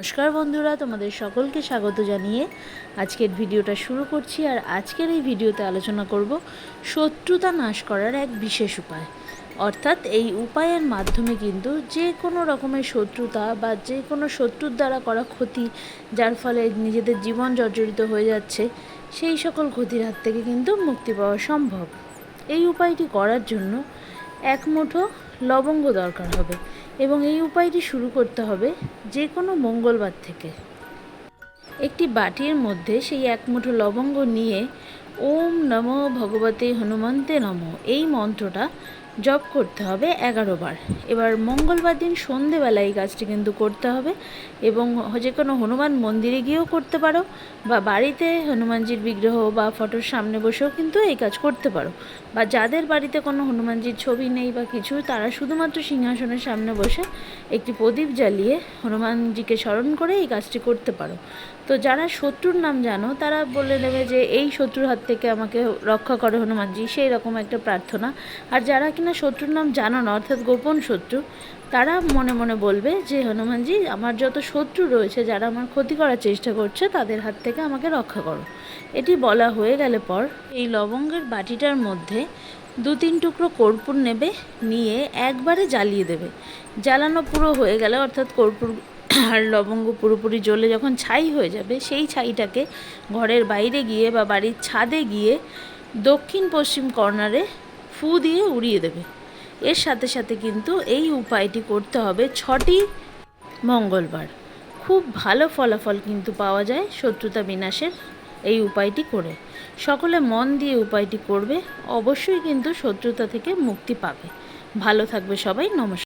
নমস্কার বন্ধুরা, তোমাদের সকলকে স্বাগত জানিয়ে আজকের ভিডিওটা শুরু করছি আর আজকের এই ভিডিওতে আলোচনা করব শত্রুতা নাশ করার এক বিশেষ উপায়। অর্থাৎ এই উপায়ের মাধ্যমে কিন্তু যে কোনো রকমের শত্রুতা বা যে কোনো শত্রুর দ্বারা করা ক্ষতি, যার ফলে নিজেদের জীবন জর্জরিত হয়ে যাচ্ছে, সেই সকল ক্ষতির হাত থেকে কিন্তু মুক্তি পাওয়া সম্ভব। এই উপায়টি করার জন্য এক মুঠো লবঙ্গ দরকার হবে। এবং এই উপায়টি শুরু করতে হবে যে কোনো মঙ্গলবার থেকে। একটি বাটির মধ্যে সেই এক মুঠো লবঙ্গ নিয়ে ওম নমো ভগবতে হনুমন্তে নমঃ। এই মন্ত্রটা জপ করতে হবে এগারো বার। এবার মঙ্গলবার দিন সন্ধেবেলা এই কাজটি কিন্তু করতে হবে এবং যে কোনো হনুমান মন্দিরে গিয়েও করতে পারো বা বাড়িতে হনুমানজির বিগ্রহ বা ফটোর সামনে বসেও কিন্তু এই কাজ করতে পারো। বা যাদের বাড়িতে কোনো হনুমানজির ছবি নেই বা কিছু, তারা শুধুমাত্র সিংহাসনের সামনে বসে একটি প্রদীপ জ্বালিয়ে হনুমানজিকে স্মরণ করে এই কাজটি করতে পারো। তো যারা শত্রুর নাম জানো, তারা বলে নেবে যে এই শত্রুর হাত থেকে আমাকে রক্ষা করে হনুমানজি, সেই রকম একটা প্রার্থনা। আর যারা কিনা শত্রুর নাম জানো না, অর্থাৎ গোপন শত্রু, তারা মনে মনে বলবে যে, হনুমানজি, আমার যত শত্রু রয়েছে, যারা আমার ক্ষতি করার চেষ্টা করছে, তাদের হাত থেকে আমাকে রক্ষা করো। এটি বলা হয়ে গেলে পর এই লবঙ্গের বাটিটার মধ্যে দু তিন টুকরো কর্পূর নেবে, নিয়ে একবারে জ্বালিয়ে দেবে। জ্বালানো পুরো হয়ে গেলে, অর্থাৎ কর্পূর আর লবঙ্গ পুরোপুরি জ্বলে যখন ছাই হয়ে যাবে, সেই ছাইটাকে ঘরের বাইরে গিয়ে বা বাড়ির ছাদে গিয়ে দক্ষিণ পশ্চিম কর্নারে ফু দিয়ে উড়িয়ে দেবে। এর সাথে সাথে কিন্তু এই উপায়টি করতে হবে ছটি মঙ্গলবার। খুব ভালো ফলাফল কিন্তু পাওয়া যায় শত্রুতা বিনাশের এই উপায়টি করে। সকলে মন দিয়ে উপায়টি করবে, অবশ্যই কিন্তু শত্রুতা থেকে মুক্তি পাবে। ভালো থাকবে সবাই, নমস্কার।